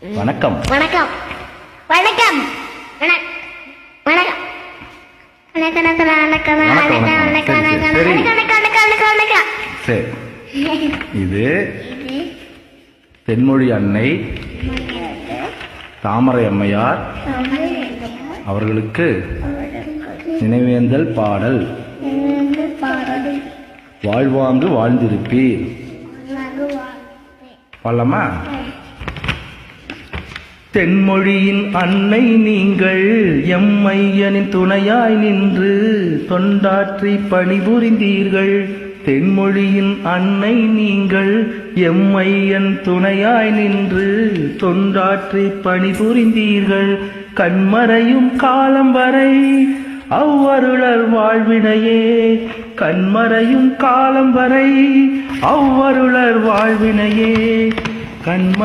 வணக்கம். வணக்கம். வணக்கம். இது தென்மொழி அன்னை தாமரை அம்மையார் அவர்களுக்கு நினைவேந்தல் பாடல். வாழ்வாங்கு வாழ்ந்திருப்பீர். பாடலாமா? தென்மொழியின் அன்னை நீங்கள் எம்மையனின் துணையாய் நின்று தொண்டாற்றி பணிபுரிந்தீர்கள். தென்மொழியின் அன்னை நீங்கள் எம்மையன் துணையாய் நின்று தொண்டாற்றி பணிபுரிந்தீர்கள். கண்மறையும் காலம் வரை அவ்வருளர் வாழ்வினையே கண்மறையும் காலம் வரை அவ்வருளர் வாழ்வினையே கண்ம